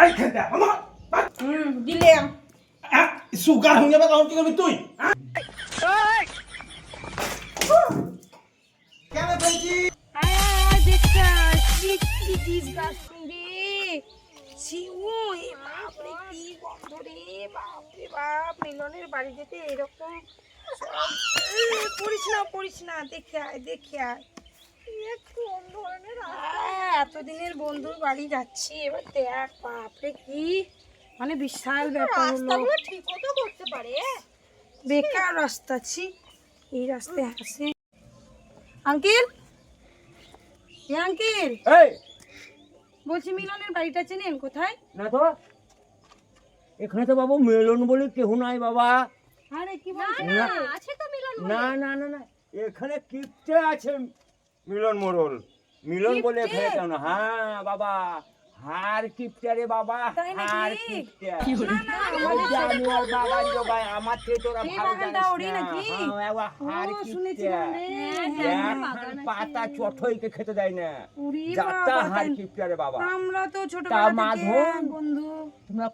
এই খেতে আমার হুম দিলাম সুগার হয়ে যাবে তখন কি করবি তুই? হ্যাঁ? কেন কি কি কি মিলনের বাড়ি যেতে এরকম পড়িস না পড়িস না। দেখে আয় দেখে আয়। এতদিনের বন্ধুর বাড়ি যাচ্ছি এবার দেখ বাপরে কি? মানে বিশাল ব্যাপার হলো। করতে পারে। বেকার রাস্তা ছি। এই রাস্তায় আসে আঙ্কেল? এ আঙ্কেল? বলছি মিলনের বাড়িটা চেনেন কোথায়? না তো। এখানে তো বাবু মিলন বলে কেহ নাই বাবা। আরে কি বলছেন? না আছে তো মিলন না না না না এখানে কিপটে আছে মিলন মোড়ল। মিলন বলে? কেন হ্যাঁ বাবা। হার কিপটে রে বাবা। হার কিপটে আমি বাবা বাবা আমার থেকে তোরা ভালো জানিস না। হার কিপটে পাতা চঠইকে খেতে দেয় না। যাতা হার রে বাবা। আমরা তো ছোটবেলা থেকে বন্ধু। তোমরা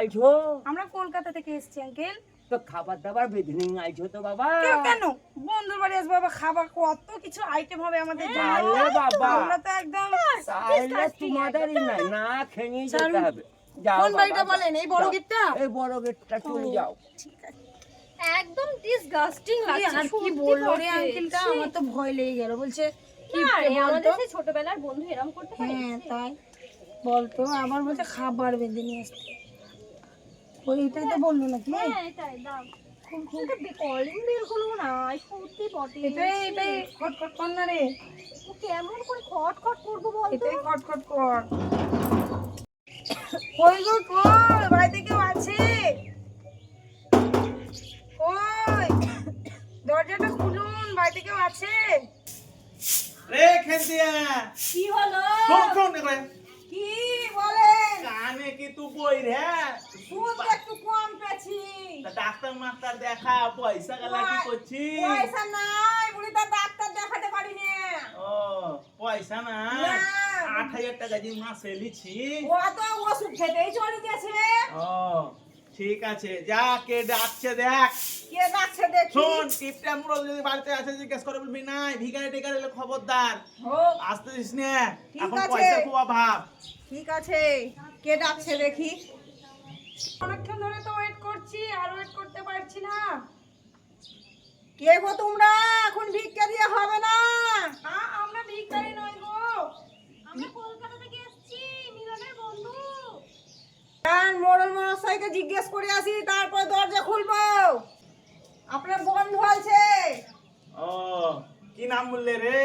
আইছো? আমরা কলকাতা থেকে এসেছি আঙ্কেল তো খাবার দাবার বেঁধে নিয়ে আইছো তো বাবা। কেন বন্ধুর বাড়ি আসব বাবা খাবার কত কিছু আইটেম হবে আমাদের জন্য বাবা। আমরা তো একদম তাহলে তোমাদেরই নাই না খেয়ে যেতে হবে। যাও কোন বাড়িটা বলেন? এই বড় গেটটা? এই বড় গেটটা চলে যাও। ঠিক আছে। একদম ডিসগাস্টিং লাগছে আর কি বলল রে আঙ্কেলটা আমার তো ভয় লেগে গেল বলছে কি না আমাদের সেই ছোটবেলার বন্ধু এরম করতে পারে? হ্যাঁ তাই। বলতো আবার বলছে খাবার বেঁধে নিয়ে আসতে। ওইটাই তো বলল নাকি? হ্যাঁ এটাই দাও কলিং বেলগুলো না সত্যি বটে। এটাই এটাই খটখট কর না রে। কেমন করে খট খট করব বলতো? এটাই খটখট কর কই গো কই? বাড়িতে কেউ আছে? কই? দরজাটা খুলুন বাড়িতে কেউ আছে? রে খেন্তিয়া কি হলো? শোন শোন এবারে কি বলেন কানে কি তুই বই রে দুধ একটু কম পেয়েছি তা ডাক্তার মাস্টার দেখা পয়সা গেলা কি করছি? পয়সা নাই বুড়ি ডাক্তার দেখাতে পারি না ও পয়সা না না। আট হাজার টাকা যে মাসে লিছি ও তো ওষুধ খেতেই চলে গেছে। ও ঠিক আছে যা কে ডাকছে দেখ। কে ডাকছে দেখি। শোন টিপটা মুরল যদি বাড়িতে আছে জিজ্ঞেস করে বলবি নাই ভিখারি টিকারি এলে খবরদার। হোক। আসতে দিস না। ঠিক এখন আছে। পয়সা খুব অভাব। ঠিক আছে। কে ডাকছে দেখি। অনেকক্ষণ ধরে তো করছি আর ওয়েট করতে পারছি না। কে গো তোমরা? এখন ভিক্ষা দিয়ে হবে না। আমরা ভিক্ষারি নই গো। আমরা কলকাতা থেকে এসেছি মিলনের বন্ধু। কারণ মোড়ল মহাশয়কে জিজ্ঞেস করে আসি তারপর দরজা খুলবো। আপনার বন্ধু আছে। ও কি নাম বললে রে?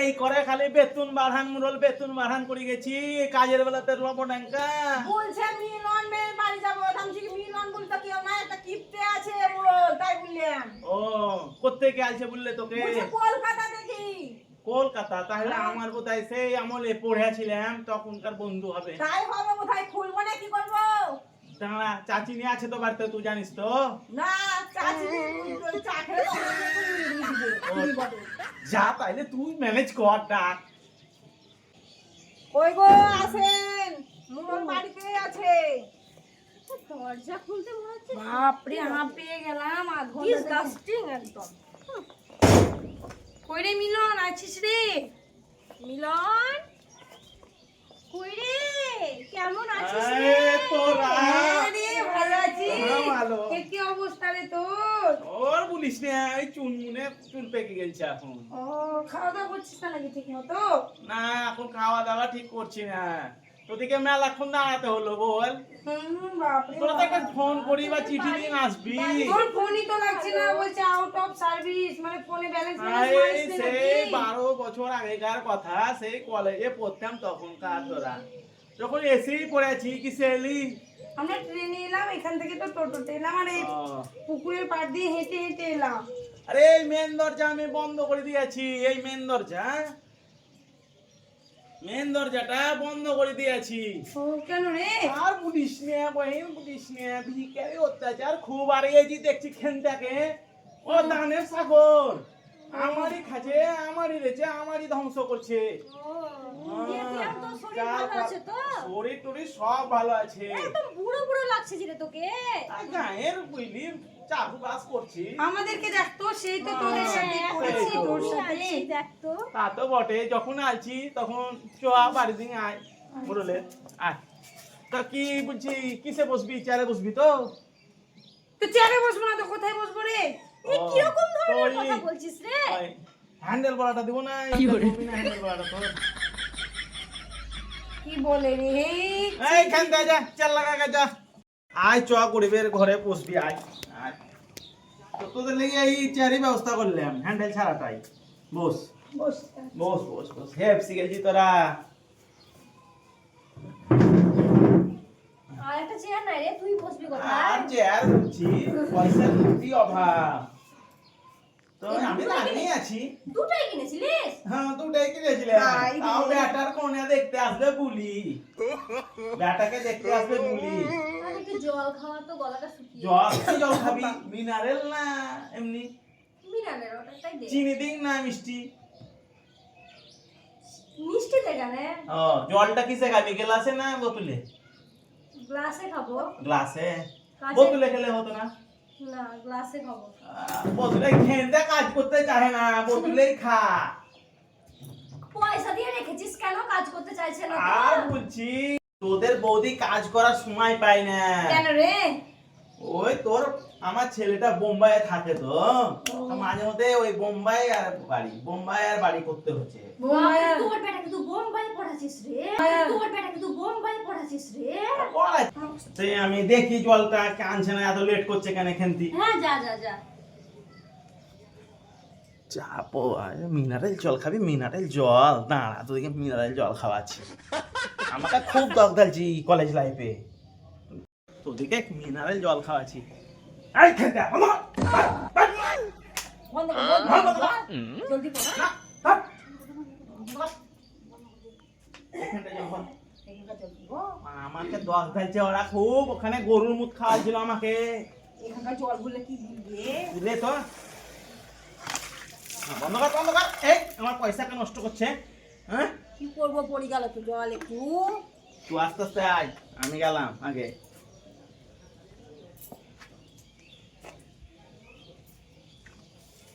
এই করে খালি বেতন বাড়ান মুরল বেতন বাড়ান করে গেছি কাজের বেলাতে রব বলছে মিলন মেয়ের বাড়ি যাব। আমি মিলন বলতে কেউ না একটা কিপটে আছে মোড়ল তাই বললাম। ও বললে তোকে? কলকাতা থেকে। কলকাতা? তাহলে হ্যাঁ। আমার কোথায় সেই আমলে পড়েছিলাম তখনকার বন্ধু হবে। তাই হবে কোথায় খুলবো না কি করব? দাঁড়া চাচি নিয়ে আছে তো বাড়িতে তুই জানিস তো? না যা তাইলে তুই ম্যানেজ কর ডাক। কই গো আসেন। মোড়ল বাড়িতে আছে। দরজা খুলতে মনে হচ্ছে বাপরে হাঁপিয়ে গেলাম আধ ঘণ্টা ডিসগাস্টিং একদম। কই রে মিলন আছিস রে? মিলন? কই রে? কেমন আছিস রে? তোরা। আরে ভালো হ্যাঁ, ভালো। এ কি অবস্থা রে তোর? ওর বলিস না এই চুন মুনে চুন পেকে গেছে এখন। ও খাওয়া দাওয়া করছিস না নাকি ঠিক মতো? না এখন খাওয়া দাওয়া ঠিক করছি না। তোদিকে মেলাক্ষণ দাঁড়াতে হলো বল। তোরা তো একটা ফোন করি বা চিঠি নিয়ে আসবি। তোর ফোনই তো লাগছে না বলছে আউট অফ সার্ভিস মানে ফোনে ব্যালেন্স সেই বারো বছর আগেকার কথা সেই কলেজে পড়তাম তখনকার তোরা। যখন এসেই পড়েছি কি সেলি আমরা ট্রেনে এলাম এখান থেকে তো টোটোতে এলাম আর এই পুকুরের পাড় দিয়ে হেঁটে হেঁটে এলাম। আরে এই মেন দরজা আমি বন্ধ করে দিয়েছি এই মেন দরজা। মেন দরজাটা বন্ধ করে দিয়েছি। ও কেন রে? আর বুঝিস না বহিন বুঝিস না ভিখারি অত্যাচার খুব আর এই যে দেখছি খেনটাকে ও দানের সাগর। আমারই খাচ্ছে আমারই রেছে আমারই ধ্বংস করছে। শরীর যা ভালো খা- আছে তো সব ভালো আছে একদম বুড়ো বুড়ো লাগছে যে তোকে গায়ের বুঝলি চাকু বাস করছি। আমাদেরকে দেখতো সেই তো তোদের সাথে। হ্যাঁ, করেছি তোর সাথে আছি, তা তো বটে যখন আছি তখন দিন আয় বললে আয়। তা কি বলছি কিসে বসবি? চেয়ারে বসবি তো? তো চেয়ারে বসবো না তো কোথায় বসবো রে? এই ধরনের কথা বলছিস রে? হ্যান্ডেল বলাটা দিব না হ্যান্ডেল বলাটা তো কি বলে রে? এইখান থেকে যা চাল লাগা গে যা। আয় চ গরিবের ঘরে বসবি আয়। আয়। তো তোদের লেগে এই চেয়ারই ব্যবস্থা করলাম হ্যান্ডেল ছাড়াটাই বস। বস। বস বস হেপ শিখেছি তোরা। আর একটা চেয়ার নাই রে তুই বসবি আর কোথায় চেয়ার বলছি পয়সার খুবই অভাব। তো আমি রান্নাই আছি। দুটাই কিনেছিলিস? হ্যাঁ দুটাই কিনেছিলাম। তাও ব্যাটার কোনে দেখতে আসবে বুলি। ব্যাটাকে দেখতে আসবে বুলি। জল খাওয়া তো গলাটা শুকিয়ে জল কি জল খাবি? মিনারেল না এমনি? মিনারের ওটাই দে। চিনি দিন না মিষ্টি। ও জলটা কিসে খাবি গ্লাসে না বোতলে? গ্লাসে খাব। গ্লাসে। বোতলে খেলে হতো না? না গ্লাসে খাব। বোতলে খেতে কাজ করতে চাহে না বোতলেই খা। পয়সা দিয়ে রেখেছিস কেন? কাজ করতে চাইছে না আর বলছি তোদের বৌদি কাজ করার সময় পায় না। কেন রে? ওই তোর আমার ছেলেটা বোম্বাইয়ে থাকে তো। মাঝে মধ্যে ওই বোম্বাই আর বাড়ি বোম্বাই আর বাড়ি করতে হচ্ছে। তোর বেটাকে তুই বোম্বাই পড়াচ্ছিস রে। তোর বেটাকে তুই বোম্বাই পড়াচ্ছিস রে। সেই আমি দেখি জলটা কানছে না এত লেট করছে কেন খেন্তি হ্যাঁ যা যা যা। চাপো মিনারেল জল খাবি মিনারেল জল। দাঁড়া তোদেরকে মিনারেল জল খাওয়াচ্ছি। আমাকে খুব দগ ঢালছি কলেজ লাইফে তোদেরকে মিনারেল জল খাওয়াচ্ছি। এই খেতে কর। জলদি আমাকে দশ ঢালছে ওরা খুব ওখানে গরুর মুখ খাওয়াচ্ছিল আমাকে। এখানকার জল বলে কি বুঝলে তো। বন্ধ কর বন্ধ কর। এই আমার পয়সাকে নষ্ট করছে হ্যাঁ? কি করব পড়ে গেল তো জল একটু। তুই আস্তে আস্তে আয় আমি গেলাম আগে।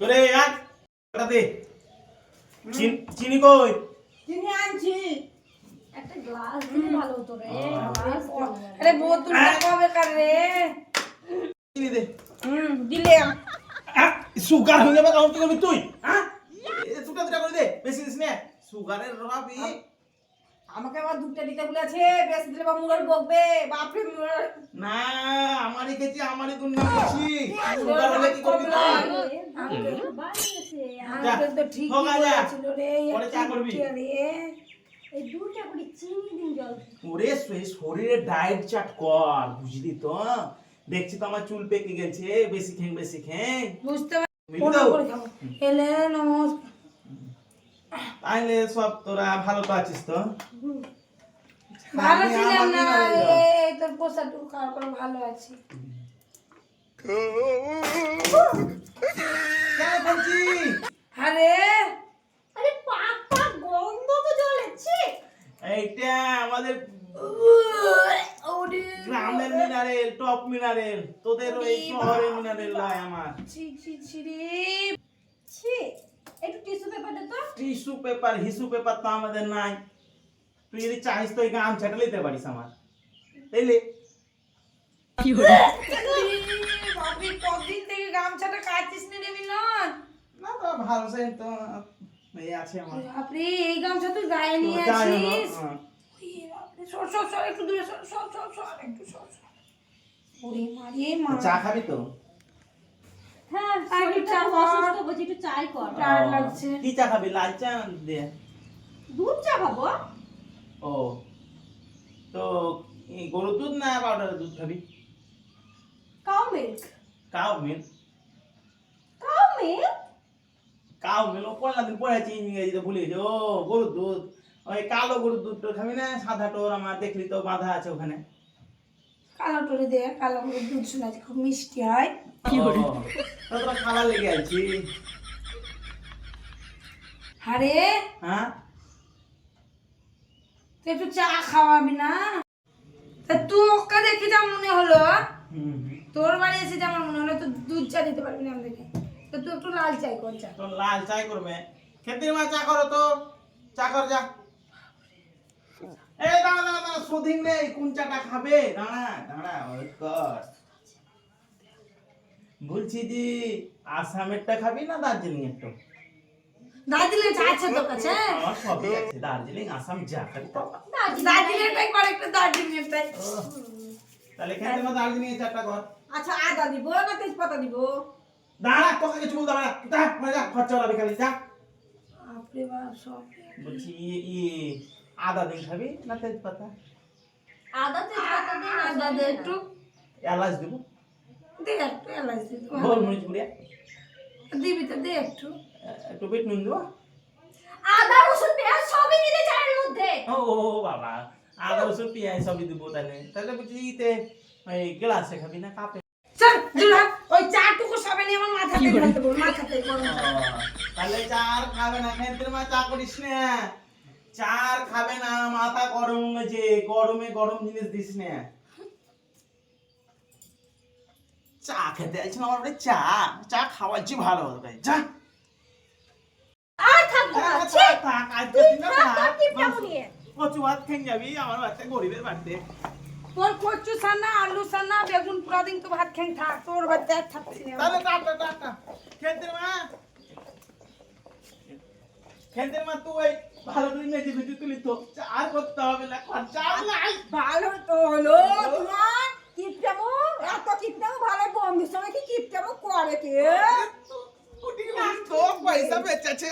তোরে দে। চিনি কই চিনি আনছি একটা গ্লাস দিলে ভালো হতো রে গ্লাস দে। আরে কার রে দে হুম আহ, সুগার হয়ে যাবে কাউন্ট করবি তুই হ্যাঁ দুটা দুটা করে দে বেশি দিস না সুগারের রবি আমাকে আবার দুধটা দিতে বলেছে বেশ দিলে বা মুরার বকবে বাপরে মুরার না আমারই খেয়েছি আমারই দুর্নাম করছি সুগার হলে কি করবি যা, আমাকে তো ঠিক। রে পরে চা করবি। রে এই দুটা করে চিনি দিন জল ওরে শরীর- শরীরে ডায়েট চাট কর বুঝলি তো দেখছি তো আমার চুল পেকে গেছে বেশি খেং বেশি খেং বুঝতে এলে নমস্কার। তাইলে সব তোরা ভালো তো আছিস তো? ভালো ছিলাম না এই তোর পোষাটু খাওয়ার পর ভালো আছি। আরে ছি ছি ছি রে। ছি একটু টিস্যু পেপার দে তো। টিস্যু পেপার হিসু পেপার তো আমাদের নাই। তুই যদি চাইস তো এই গান ছেটে নিতে পারিস আমার। তাইলে? বাপরে কদিন থেকে গামছাটা কাটছিস না রে মিলন? না তো ভালো সে তো এই আছে আমার। বাপরে এই গামছা তুই গায়ে নিয়ে তো যাই হোক, আসিস হ্যাঁ। বাপরে, সর সর সর একটু দূরে সর সর একটু সর সর। ওরে মারে মা। চা খাবি তো? হ্যাঁ শরীরটা চা খুব কর। অসুস্থ বলছি একটু চাই কর। টায়ার্ড লাগছে। কি চা খাবি? লাল চা দে। দুধ চা খাব। ও তো গরুর দুধ না পাউডারের দুধ খাবি? Cow milk cow milk cow milk cow milk ও পড়লা দিন পড়েছি ইংরেজিতে ভুলে গেছি। ও গরুর দুধ। ওই কালো গরুর দুধ তো খাবি না সাদা টোর আমার দেখলি তো বাঁধা আছে ওখানে। কালো টরে কালো করে দুধ শোনাচ্ছে খুব মিষ্টি হয়। তো লেগে আছি। আরে হ্যাঁ? তুই একটু চা খাওয়াবি না। তা তুই ওকে দেখে যা মনে হলো হুম তোর বাড়ি এসে যেমন মনে হলো তুই দুধ চা দিতে পারবি না আমাদেরকে। তো তুই একটু লাল চাই কর চা। লাল চাই করবে। খেতে মা চা করো তো। চা কর যা। এই দাঁড়া দাঁড়া দাঁড়া সুদিন নেই কোন চাটা খাবে। দাঁড়া দাঁড়া কর। বলছি যে আসামেরটা খাবি না দার্জিলিং একটু দার্জিলিং চা আছে তোর কাছে আমার সবই আছে দার্জিলিং আসাম যা খাবি তো দার্জিলিং টাই কর একটু দার্জিলিং টাই তাহলে খেতে মা দার্জিলিং এর চাটা কর আচ্ছা আদা দিব না তেজপাতা দিব? দাঁড়া তোকে কিছু হবে না যা খরচা হবে খালি যা। বাপরে বাপ সব। বলছি ই আদা দিয়ে খাবি না তেজপাতা? আদা তেজপাতা দিন আদা দে একটু। এলাচ দেবো? দে একটু এলাচ দে গোলমরিচ গুঁড়িয়া দিবি তো দে একটু। একটু বিট নুন দেবো? আদা রসুন পেঁয়াজ সবই দিতে চায়ের মধ্যে। ও বাবা। আদা রসুন পেঁয়াজ সবই দেবো তাহলে। তাহলে বলছি ইতে ওই গ্লাসে খাবি না কাপে? চল জুড়া ওই চাটুকু সবে নিয়ে আমার মাথাতে ঢালতে বল মাথাতে গরম চা। তাহলে চার খাবে না খেতে মা চা করিস না। চার খাবে না মাথা গরম হয়েছে গরমে গরম জিনিস দিস না চা খেতে আছি না আমার বাড়ি চা চা খাওয়াচ্ছি ভালো ভাই যা আর থাকব না। ছি! থাক, থাক, আজকে দিনটা থাক, থাক। তোর টিপটা মুড়িয়ে। কচু ভাত খেয়ে যাবি আমার বাচ্চা গরিবের বাড়িতে। তোর কচু সানা আলু সানা বেগুন পুরা দিন তো ভাত খেয়ে থাক তোর বাচ্চা আর থাকছি না। তাহলে টাটা টাটা খেতে মা। খেতে মা তুই। ভালো করে মেজি তুলি তো। আর করতে হবে না খরচা আচ্ছা, নাই। ভালো তো হলো তোমার কিপটামো এত কিপটামো ভালো বন্ধুর সঙ্গে কি কিপটামো করে কে? পয়সা বেঁচেছে।